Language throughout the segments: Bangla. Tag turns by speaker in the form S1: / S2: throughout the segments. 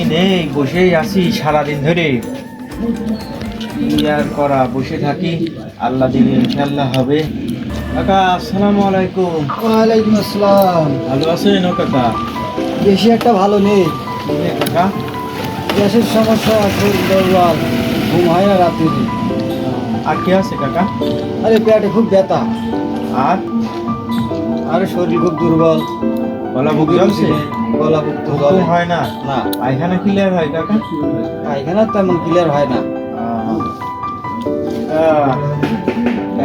S1: কি নেই বসেই আছি সারাদিন ধরে। আর করা বসে থাকি। আল্লাহ দিলে ইনশাল্লাহ হবে। কাকা আসসালামু আলাইকুম।
S2: ওয়ালাইকুম আসসালাম।
S1: ভালো আছেন ও কাকা?
S2: বেশি একটা ভালো নেই।
S1: কাকা?
S2: গ্যাসের সমস্যা ঘুম হয় না রাত্রি
S1: আর কি আছে কাকা?
S2: আরে পেটে খুব ব্যথা।
S1: আর?
S2: আরে শরীর খুব দুর্বল।
S1: গলা বুক জ্বলছে?
S2: গলা বুক তো
S1: হুকুম
S2: জ্বলে।
S1: হয় না?
S2: না।
S1: পায়খানা ক্লিয়ার হয় কাকা?
S2: পায়খানা তেমন ক্লিয়ার হয় না।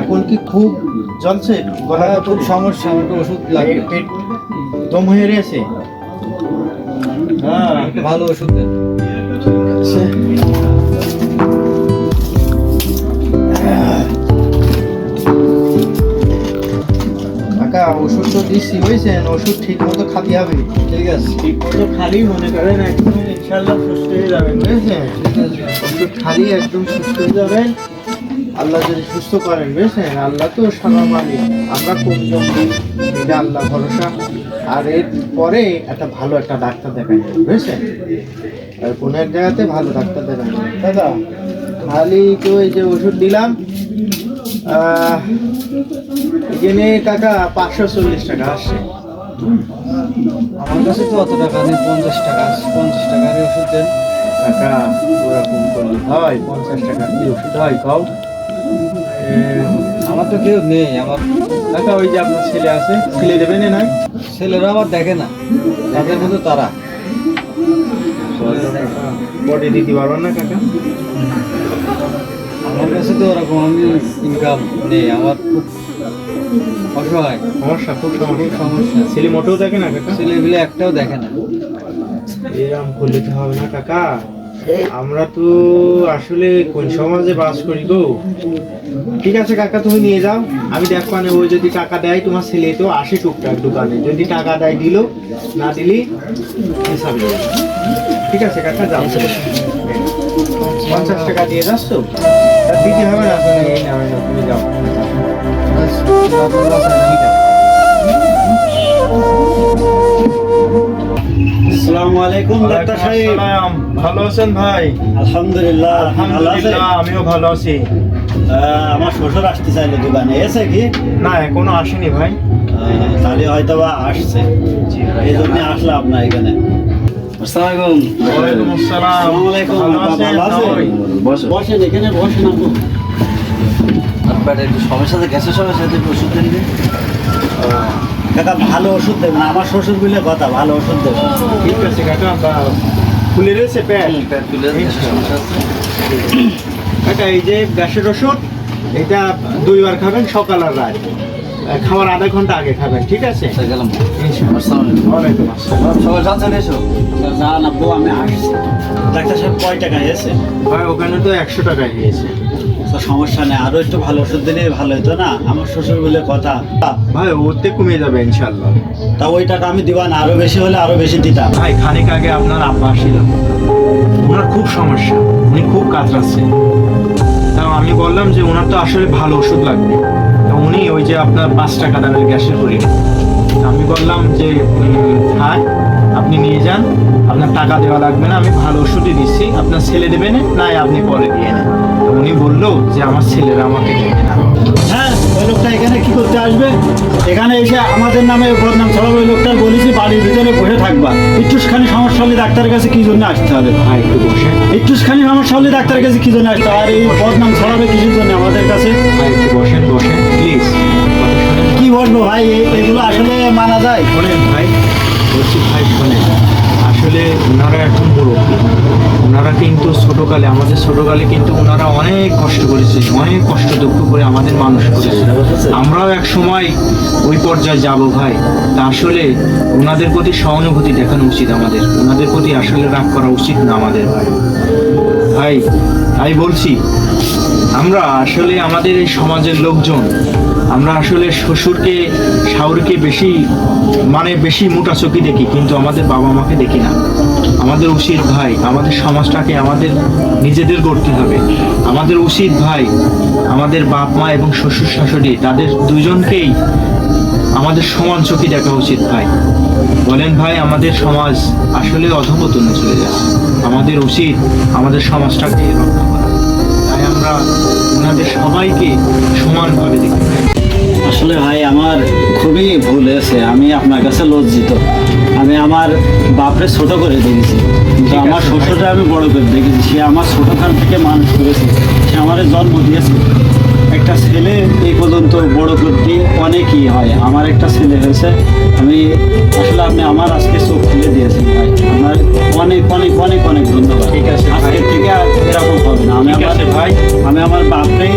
S1: এখন কি খুব জ্বলছে? গলা
S2: খুব সমস্যা আমাকে ওষুধ লাগে।
S1: পেট দম হয়ে রয়েছে? হ্যাঁ
S2: ভালো ওষুধ দেন।
S1: ওষুধ তো দিচ্ছি বুঝছেন ওষুধ ঠিক মতো খাতে হবে
S2: ঠিক আছে?
S1: ঠিক মতো খালি মনে করেন একদম ইনশাল্লাহ সুস্থ হয়ে যাবেন বুঝেছেন? ওষুধ খালি একদম সুস্থ হয়ে যাবেন। আল্লাহ যদি সুস্থ করেন বুঝছেন? আল্লাহ তো সারা মালিক। আমরা কোন জমি এটা আল্লাহ ভরসা। আর এর পরে একটা ভালো একটা ডাক্তার দেখাই বুঝছেন? আর কোনো এক জায়গাতে ভালো ডাক্তার দেখাই দাদা খালি তো এই যে ওষুধ দিলাম এখানে কাকা পাঁচশো চল্লিশ টাকা আসছে।
S2: আমার কাছে তো অত টাকা নেই পঞ্চাশ টাকা আছে। পঞ্চাশ টাকার ওষুধ দেন।
S1: টাকা ওরকম করলে হয়? পঞ্চাশ টাকা কি ওষুধ হয়? কও।
S2: আমার তো কেউ নেই আমার
S1: কাকা ওই যে আপনার ছেলে আছে ছেলে দেবেন না নয়
S2: ছেলেরা আমার দেখে না তাদের মধ্যে তারা।
S1: বডি দিতে পারবেন না কাকা?
S2: তো ওরকম আমি ইনকাম নেই আমার খুব অসহায়।
S1: সমস্যা খুব সমস্যা।
S2: সমস্যা।
S1: ছেলে মোটেও দেখে না কাকা?
S2: ছেলেগুলো একটাও দেখে না।
S1: এরকম করলে তো হবে না কাকা। আমরা তো আসলে কোন সমাজে বাস করি গো? ঠিক আছে কাকা তুমি নিয়ে যাও। আমি দেখ মানে ওই যদি টাকা দেয় তোমার ছেলে তো আসে টুকটাক দোকানে। যদি টাকা দেয় দিল না দিলি হিসাবে ঠিক আছে কাকা যাও। পঞ্চাশ টাকা দিয়ে যাচ্ছ? তা দিতে হবে না তুমি এই নাও, তুমি যাও
S3: আসসালামু আলাইকুম ডাক্তার সাহেব
S1: ভালো আছেন ভাই?
S3: আলহামদুলিল্লাহ
S1: আমিও ভালো আছি।
S3: আমার শ্বশুর আসতে চাইলো দোকানে। এসে কি?
S1: না এখনও আসেনি ভাই।
S3: তাহলে হয়তো বা আসছে এই জন্য আসলাম আপনার এখানে।
S1: আসসালাম
S3: আসসালামু। আলাইকুম
S1: আছেন? ভাই?
S3: বসেন। এখানে বসেন আপু। আপনার একটু সমস্যা আছে গ্যাসের সমস্যা আছে ওষুধ দেন কাকা ভালো ওষুধ দেবেন। আমার শ্বশুর বলে কথা ভালো ওষুধ দেবেন।
S1: ঠিক আছে কাকা খুলে রয়েছে প্যাট কাকা এই যে গ্যাসের ওষুধ এটা দুইবার খাবেন সকাল আর রাত। খাওয়ার আধা ঘণ্টা আগে খাবেন ঠিক আছে?
S3: গেলাম।
S1: ইনশাআল্লাহ। ওয়ালাইকুম আসসালাম।
S3: সবাই যাচ্ছেন এসো। যান আপু আমি আসছি। ডাক্তার সাহেব কয় টাকা এসে
S1: ভাই ওখানে তো একশো টাকা হয়েছে।
S3: তো সমস্যা নেই। আরও একটু ভালো ওষুধ দিলে ভালো হতো না? আমার শ্বশুর বলে কথা।
S1: ভাই ওতে কমে যাবে ইনশাল্লাহ
S3: তা ওই টাকা আমি দিবা না আরও বেশি হলে আরও বেশি দিতাম
S1: ভাই খানিক আগে আপনার আব্বা আসছিল ওনার খুব সমস্যা। উনি খুব কাতরাচ্ছে তাও আমি বললাম যে ওনার তো আসলে ভালো ওষুধ লাগবে। উনি ওই যে আপনার পাঁচ টাকা দামের গ্যাসের পরি আমি বললাম যে থাক আপনি নিয়ে যান আপনার টাকা দেওয়া লাগবে না আমি ভালো ওষুধই দিচ্ছি আপনার ছেলে দেবে না নাই আপনি পরে দিয়ে নেন। তো উনি বলল যে আমার ছেলেরা আমাকে দেবে না।
S3: হ্যাঁ ওই লোকটা এখানে কি করতে আসবে? এখানে এসে আমাদের নামে বদনাম ছড়াবে ওই লোকটা বলেছি বাড়ির ভিতরে বসে থাকবা। একটুখানি সমস্যা হলে ডাক্তারের কাছে কি জন্য আসতে হবে?
S1: ভাই একটু বসে।
S3: একটুখানি সমস্যা হলে ডাক্তারের কাছে কি জন্য আসতে হবে? আর এই বদনাম ছড়াবে কিসের জন্য আমাদের কাছে?
S1: ভাই একটু বসেন
S3: বলব ভাই এগুলো আসলে মানা যায়?
S1: শোনেন ভাই, বলছি ভাই, শোনেন। আসলে ওনারা এখন মুরব্বী ওনারা কিন্তু ছোটোকালে, আমাদের ছোটোকালে কিন্তু ওনারা অনেক কষ্ট করেছে, অনেক কষ্ট, দুঃখ করে আমাদের মানুষ করেছে। আমরাও এক সময় ওই পর্যায়ে যাব ভাই। তা আসলে ওনাদের প্রতি সহানুভূতি দেখানো উচিত আমাদের। ওনাদের প্রতি আসলে রাগ করা উচিত না আমাদের ভাই। ভাই, তাই বলছি, আমরা আসলে আমাদের এই সমাজের লোকজন আমরা আসলে শ্বশুরকে, শাহুরকে বেশি মানে বেশি মোটা চোখে দেখি, কিন্তু আমাদের বাবা মাকে দেখি না। আমাদের উচিত ভাই, আমাদের সমাজটাকে আমাদের নিজেদের গড়তে হবে। আমাদের উচিত ভাই, আমাদের বাপ মা এবং শ্বশুর শাশুড়ি, তাদের দুজনকেই আমাদের সমান চোখে দেখা উচিত ভাই। বলেন ভাই, আমাদের সমাজ আসলে অধপতনে চলে যাচ্ছে। আমাদের উচিত আমাদের সমাজটাকে রক্ষা করা। তাই আমরা ওনাদের সবাইকে সমানভাবে দেখি
S3: আসলে ভাই আমার খুবই ভুল হয়েছে। আমি আপনার কাছে লজ্জিত। আমি আমার বাপরে ছোট করে দেখেছি। কিন্তু আমার শ্বশুরটা আমি বড় করে দেখেছি। সে আমার ছোটখান থেকে মানুষ করেছে। সে আমার জন্ম দিয়েছে। একটা ছেলে এই পর্যন্ত বড় করতে অনেকই হয়। আমার একটা ছেলে হয়েছে। আমি আসলে আপনি আমার আজকে চোখ খুলে দিয়েছেন ভাই। আমার অনেক অনেক অনেক অনেক ধন্যবাদ।
S1: ঠিক আছে
S3: আজকের থেকে আর এরকম হবে না। আমি আমার
S1: ভাই।
S3: আমি আমার বাপরে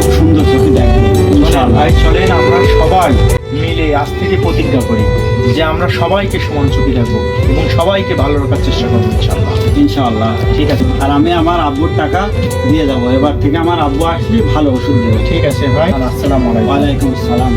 S3: খুব সুন্দর চোখে দেখব।
S1: ভাই চলেন আমরা সবাই মিলে আজ থেকে প্রতিজ্ঞা করি যে আমরা সবাইকে সমান চোখে রাখব এবং সবাইকে ভালো রাখার চেষ্টা করব ইনশাল্লাহ
S3: ইনশাল্লাহ
S1: ঠিক আছে।
S3: আর আমি আমার আব্বুর টাকা দিয়ে যাব এবার থেকে আমার আব্বু আসলে ভালো ওষুধ দেবে
S1: ঠিক আছে ভাই? আসসালাম আলাইকুম।
S3: ওয়ালাইকুম আসসালাম